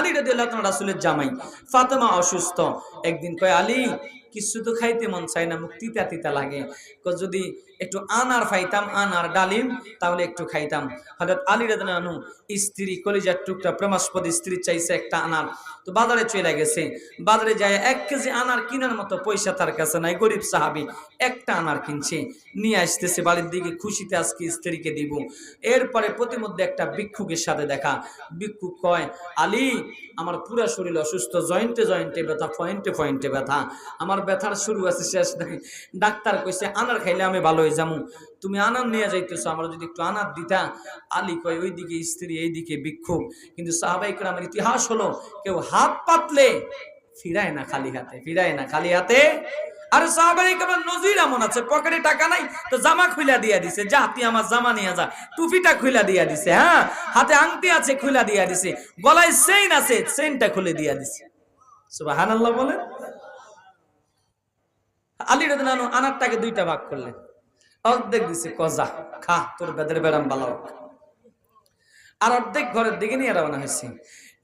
আলী রাজি আল্লাহ রাসুলের জামাই। ফাতেমা অসুস্থ। একদিন কয়, আলী, কিছু তো খাইতে মন চায় না মুক্তি তিতা লাগে। যদি একটু আনার খাইতাম আনার ডালিম, তাহলে একটু খাইতাম। হঠাৎ আলী রাজু স্ত্রী কলিজার টুকরা প্রেমাস্পদ স্ত্রী চাইছে একটা আনার। তো বাজারে চলে গেছে। বাজারে যায় এক কেজি আনার কেনার মতো পয়সা তার কাছে নাই, গরিব সাহাবি। একটা আনার কিনছে, নিয়ে আসতেছে বাড়ির দিকে, খুশিতে আজকে স্ত্রীকে দিব। এরপরে প্রতিমধ্যে একটা ভিক্ষুকের সাথে দেখা। ভিক্ষুক কয়, আলী, আমার পুরো শরীর অসুস্থ, জয়েন্টে জয়েন্টে ব্যথা, পয়েন্টে পয়েন্টে ব্যথা। আমার ব্যথার শুরু আছে, শেষ নাই। ডাক্তার কইছে, আনার খাইলে আমি ভালো হয়ে যাব তুমি আনার নিয়ে যাইতেছো, আমার যদি একটু আনার দিতা আলী কয়, ওইদিকে স্ত্রী, এইদিকে ভিক্ষুক কিন্তু সাহাবাই আমার ইতিহাস হলো, কেউ হাত পাতলে ফিরায় না খালি হাতে, ফিরায় না খালি হাতে। আর সাহাবাই কেমন নজির এমন আছে, পকেটে টাকা নাই, তো জামা খুইলা দিয়া দিছে। যা, তুই আমার জামা নিয়ে যা, টুপিটা খুইলা দিয়া দিছে হ্যাঁ? হাতে আংটি আছে, খুইলা দিয়া দিছে, গলায় চেইন আছে চেইনটা খুলে দিয়া দিছে। সুবহানাল্লাহ বলে আলী রাদিয়াল্লাহু আনারটাকে দুইটা ভাগ করলেন। অর্ধেক দিছে কজা। খা, তোর বেদের বেড়াম বালাও। আর অর্ধেক ঘরের দিকে নিয়ে রওনা হয়েছে।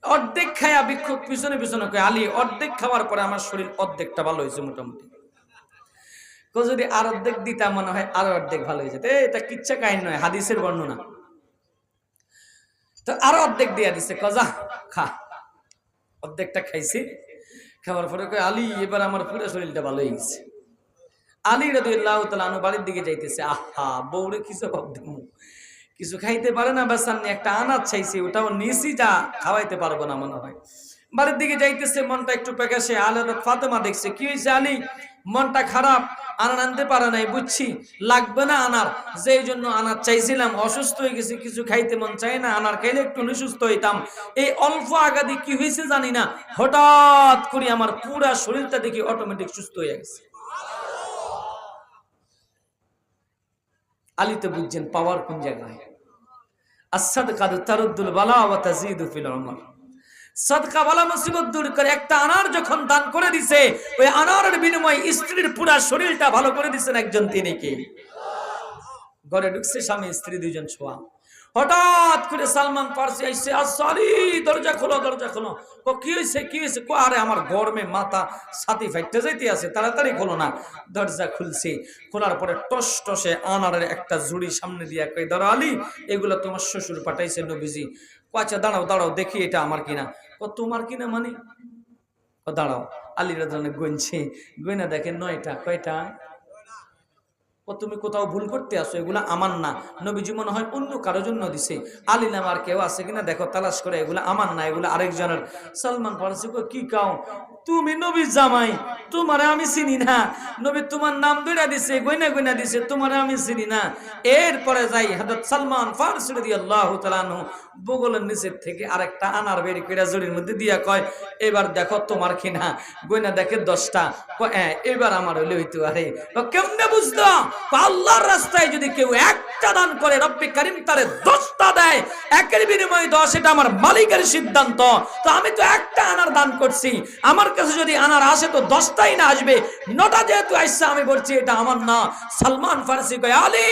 অর্ধেক খায়া বিক্ষোভ পিছনে পিছনে কয়, আলী, অর্ধেক খাওয়ার পরে আমার শরীর অর্ধেকটা ভালো হয়েছে মোটামুটি। যদি আর অর্ধেক দিতাম মনে হয় আর অর্ধেক ভালো হয়ে যেত। এটা কিচ্ছা কাহিনী নয়, হাদিসের বর্ণনা। তো আর অর্ধেক দিয়া দিছে, কজা, খা। অর্ধেকটা খাইছি, খাওয়ার পরে কয়, আলী, এবার আমার পুরো শরীরটা ভালো হয়ে গেছে। আলী রাদিয়াল্লাহু তাআলা আনহু বাড়ির দিকে যাইতেছে। আহা, বউরে কিছু ভাবতে কিছু খাইতে পারে না বেসান একটা আনাজ চাইছি, ওটাও নিছি, যা খাওয়াইতে পারব না মনে হয়। বাড়ির দিকে যাইতেছে, মনটা একটু পেকাশে আলের ফাতেমা দেখছে, কি হয়েছে আলী? মনটা খারাপ আনার আনতে পারে নাই, বুঝছি, লাগবে না আনার। যেই জন্য আনার চাইছিলাম, অসুস্থ হয়ে গেছি, কিছু খাইতে মন চাই না, আনার খাইলে একটু নিসুস্থ হইতাম। এই অল্প আগাদি কি হয়েছে জানি না, হঠাৎ করে আমার পুরা শরীরটা দেখি অটোমেটিক সুস্থ হয়ে গেছে। আলী তো বুঝছেন পাওয়ার কোন জায়গায়? আসাদ কাদু তারুদ্দুল বালা ওয়া তাজিদু ফিল সদকা বালা মুসিবত দূর করে একটা আনার যখন দান করে দিছে, ওই আনারের বিনিময়ে স্ত্রীর পুরা শরীরটা ভালো করে দিছেন একজন তিনি কে? ঘরে ঢুকছে স্বামী, স্ত্রী দুজন ছোয়া। হঠাৎ করে সালমান পার্সি আইসে সরি, দরজা খোলো দরজা খোলো। ও কি হয়েছে কি হয়েছে কো, আরে আমার গরমে মাথা ছাতি ফাইটতে যাইতে আছে, তাড়াতাড়ি খোলো না। দরজা খুলছে, খোলার পরে টস টসে আনারের একটা জুড়ি সামনে দিয়া কই ধরো আলী, এগুলো তোমার শ্বশুর পাঠাইছে নবীজি। আচ্ছা দাঁড়াও দাঁড়াও, দেখি এটা আমার কিনা। ও তোমার কিনা মানে? ও দাঁড়াও। আলী রাজানে গনছে গইনা দেখে নয়টা, কয়টা? তুমি কোথাও ভুল করতে আসো, এগুলো আমার না। নবীজি মনে হয় অন্য কারোর জন্য দিছে। আলী নামার কেউ আছে কিনা দেখো, তালাশ করে, এগুলো আমার না, এগুলো আরেকজনের। সালমান ফারসি কি কাও? তুমি নবী জামাই তোমারে আমি চিনি না। নবী তোমার নাম দুইটা দিছে গয়না গয়না দিছে তোমারে আমি চিনি না। এরপরে যাই হযরত সালমান ফারসি রাদিয়াল্লাহু তাআলা বগলের নিচের থেকে আরেকটা আনার বেরি কইরা জড়ির মধ্যে দিয়া কয় এবার দেখো তোমার কিনা গয়না দেখে দশটা। কয়, হ্যাঁ এবার আমার হইলে হইতো আরে। কেমনে বুঝতো কয়, আল্লাহর রাস্তায় যদি কেউ একটা দান করে রব্বি করিম তারে দশটা দেয় একের বিনিময়ে দশ এটা আমার মালিকের সিদ্ধান্ত। তো আমি তো একটা আনার দান করছি আমার কাছে যদি আনার আসে তো দশটাই না আসবে। নটা যেহেতু আসছে, আমি বলছি, এটা আমার না। সালমান ফারসি কয়, আলী,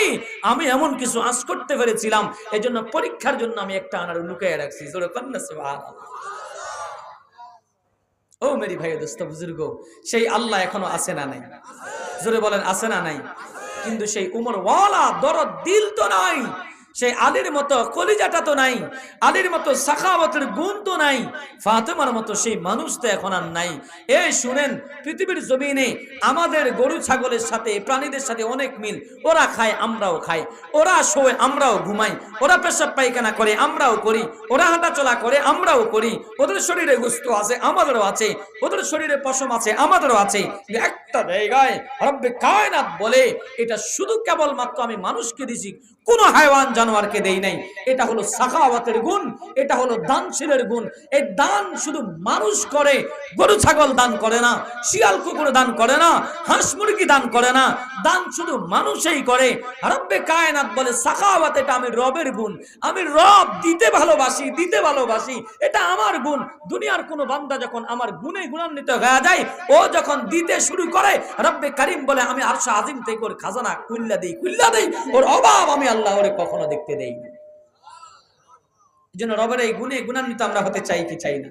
আমি এমন কিছু আঁচ করতে পেরেছিলাম। এই জন্য পরীক্ষার জন্য আমি একটা আনার লুকিয়ে রাখছি। ও মেরি ভাই দোস্ত, বুজুর্গ, সেই আল্লাহ এখনও আছে না নাই? জোরে বলেন, আছে না নাই? কিন্তু সেই উমর ওয়ালা দরদ দিল তো নাই। সেই আলীর মতো কলিজাটা তো নাই, আলীর মতো সাখাওয়াতের গুণ তো নাই, ফাতেমার মতো সেই মানুষ তো এখন আর নাই। এই শুনেন, পৃথিবীর জমিনে আমাদের গরু ছাগলের সাথে, প্রাণীদের সাথে অনেক মিল। ওরা খায়, আমরাও খাই। ওরা শোয়, আমরাও ঘুমাই। ওরা পেশাব পায়খানা করে, আমরাও করি। ওরা হাঁটাচলা করে, আমরাও করি। ওদের শরীরে গুস্ত আছে, আমাদেরও আছে। ওদের শরীরে পশম আছে, আমাদেরও আছে। একটা জায়গায় রব্বে কায়নাত বলে, এটা শুধু কেবলমাত্র আমি মানুষকে দিছি। কোন হাইওয়ান জানোয়ারকে দেই নাই। এটা হলো সাখাওয়াতের গুণ, এটা হলো দানশীলের গুণ। এই দান শুধু মানুষ করে, গরু ছাগল দান করে না, শিয়াল কুকুর দান করে না, হাঁস মুরগি দান করে না, দান শুধু মানুষই করে। রব্বে কায়নাত বলে, সাখাওয়াত এটা আমি রবের গুণ। আমি রব দিতে ভালোবাসি দিতে ভালোবাসি, এটা আমার গুণ। দুনিয়ার কোনো বান্দা যখন আমার গুণে গুণান্বিত হয়ে যায়, ও যখন দিতে শুরু করে, রব্বে কারিম বলে, আমি আরশা আজিম থেকে ওর খাজানা কুল্লা দেই কুল্লা দেই, ওর অভাব আমি আল্লাহ ওরে কখনো দেখতে দেই এই জন্য রবের এই গুণে গুণান্বিত আমরা হতে চাই কি চাই না?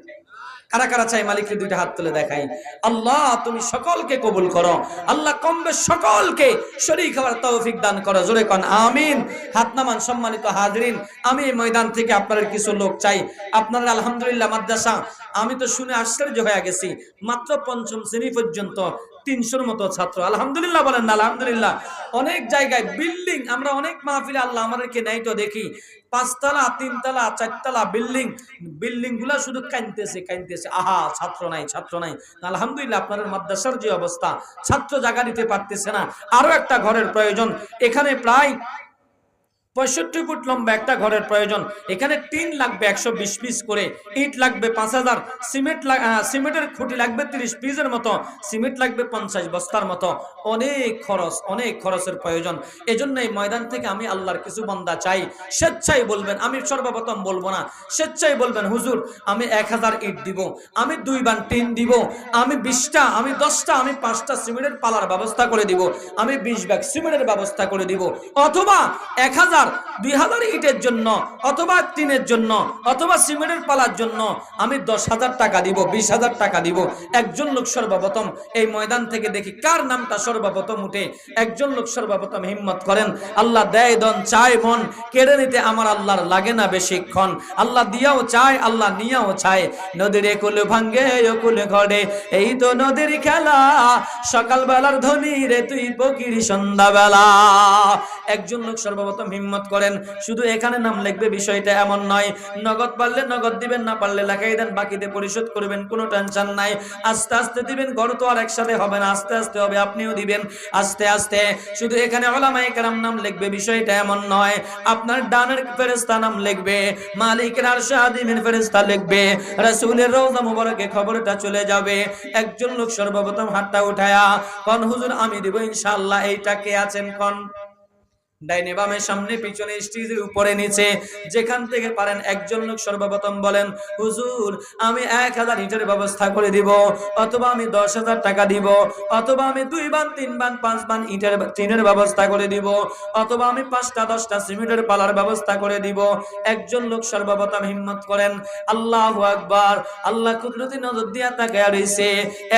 কারা কারা চাই মালিকের দুইটা হাত তুলে দেখাই? আল্লাহ, তুমি সকলকে কবুল করো। আল্লাহ কমবে সকলকে। শরীর খাবার তৌফিক দান করো। জোরে কন, আমিন। হাত নামান সম্মানিত হাজরিন, আমি ময়দান থেকে আপনাদের কিছু লোক চাই। আপনারা আলহামদুলিল্লাহ মাদ্রাসা আমি তো শুনে আশ্চর্য হয়ে গেছি। মাত্র পঞ্চম শ্রেণি পর্যন্ত তিনশোর মতো ছাত্র। আলহামদুলিল্লাহ বলেন না, আলহামদুলিল্লাহ। অনেক জায়গায় বিল্ডিং আমরা অনেক মাহফিলে আল্লাহ আমাদেরকে নেই তো দেখি। পাঁচতলা, তিনতলা, চারতলা বিল্ডিং বিল্ডিংগুলা শুধু কানতেছে কানতেছে আহা, ছাত্র নাই ছাত্র নাই। আলহামদুলিল্লাহ, আপনাদের মাদ্রাসার যে অবস্থা, ছাত্র জায়গা দিতে পারতেছে না। আরও একটা ঘরের প্রয়োজন। এখানে প্রায় পঁয়ষট্টি ফুট লম্বা একটা ঘরের প্রয়োজন। এখানে টিন লাগবে একশো বিশ পিস করে, ইট লাগবে পাঁচ হাজার, সিমেন্ট সিমেন্টের খুঁটি লাগবে তিরিশ পিসের মতো, সিমেন্ট লাগবে পঞ্চাশ বস্তার মতো। অনেক খরচ, অনেক খরচের প্রয়োজন। এজন্য এই ময়দান থেকে আমি আল্লাহর কিছু বন্দা চাই। স্বেচ্ছাই বলবেন, আমি সর্বপ্রথম বলব না স্বেচ্ছাই বলবেন, হুজুর, আমি এক হাজার ইট দিব, আমি দুই বান টিন দিব, আমি বিশটা, আমি দশটা, আমি পাঁচটা সিমেন্টের পালার ব্যবস্থা করে দিব, আমি বিশ ব্যাগ সিমেন্টের ব্যবস্থা করে দিব, অথবা এক হাজার দুই হাজার ইটের জন্য অথবা টিনের জন্য অথবা সিমেন্টের পালার জন্য আমি দশ হাজার টাকা দিব, বিশ হাজার টাকা দিব। একজন লোক সর্বপ্রথম এই ময়দান থেকে দেখি কার নামটা সর্বপ্রথম উঠে। একজন লোক সর্বপ্রথম হিম্মত করেন, আল্লাহ দেয় দন চায় মন, কেড়ে নিতে আমার আল্লাহর লাগে না বেশিক্ষণ। আল্লাহ দিয়াও চায়, আল্লাহ নিয়াও চায়। নদীর একুল ভাঙ্গে একুল ঘরে, এই তো নদীর খেলা। সকালবেলার ধনী রে তুই পকিরি সন্ধ্যাবেলা। একজন লোক সর্বপ্রথম হিম্মত করেন। শুধু এখানে নাম লিখবে বিষয়টা এমন নয়। নগদ পারলে নগদ দিবেন, না পারলে লেখাই দেন, বাকিতে পরিশোধ করবেন, কোনো টেনশন নাই। আস্তে আস্তে দিবেন ঘর তো আর একসাথে হবে না, আস্তে আস্তে হবে, আপনিও দিবেন, আস্তে আস্তে। শুধু এখানে ওলামায়ে কেরাম নাম লিখবে, বিষয়টা এমন নয়। আপনার ডানের ফেরেশতা নাম লিখবে, মালিকের আর শাহিমের ফেরেশতা লিখবে, রাসূলের রওজা মুবারকে খবরটা চলে যাবে। একজন লোক সর্বপ্রথম হাতটা উঠায়া কোন, হুজুর, আমি দিব ইনশাআল্লাহ, এইটা কে আছেন কোন? ডাইনে বামে সামনে, পিছনে, স্টেজের উপরে, নিচে, যেখান থেকে পারেন একজন লোক সর্বপ্রথম বলেন, হুজুর, আমি এক হাজার ইটের ব্যবস্থা করে দিব, অথবা আমি দশ হাজার টাকা দিব, অথবা আমি দুই বান, তিন বান, পাঁচ বান ইটের টিনের ব্যবস্থা করে দিব, অথবা আমি পাঁচটা, দশটা সিমেন্টের পালার ব্যবস্থা করে দিব। একজন লোক সর্বপ্রথম হিম্মত করেন, আল্লাহ আকবার, আল্লাহ কুদরতি নজর দিয়া তাকায় রইছে,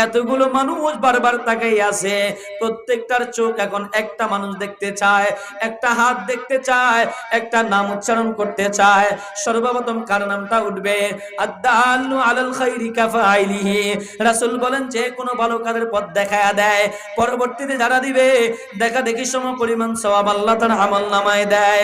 এতগুলো মানুষ বারবার তাকাই আছে, প্রত্যেকটার চোখ এখন একটা মানুষ দেখতে চায় একটা হাত দেখতে চায়, একটা নাম উচ্চারণ করতে চায়। সর্বপ্রথম কার নামটা উঠবে? রাসুল বলেন, যে কোনো ভালো কাজের পথ দেখায়া দেয়। পরবর্তীতে যারা দিবে, দেখা দেখি সম পরিমাণ সওয়াব আল্লাহ তার আমল নামায় দেয়।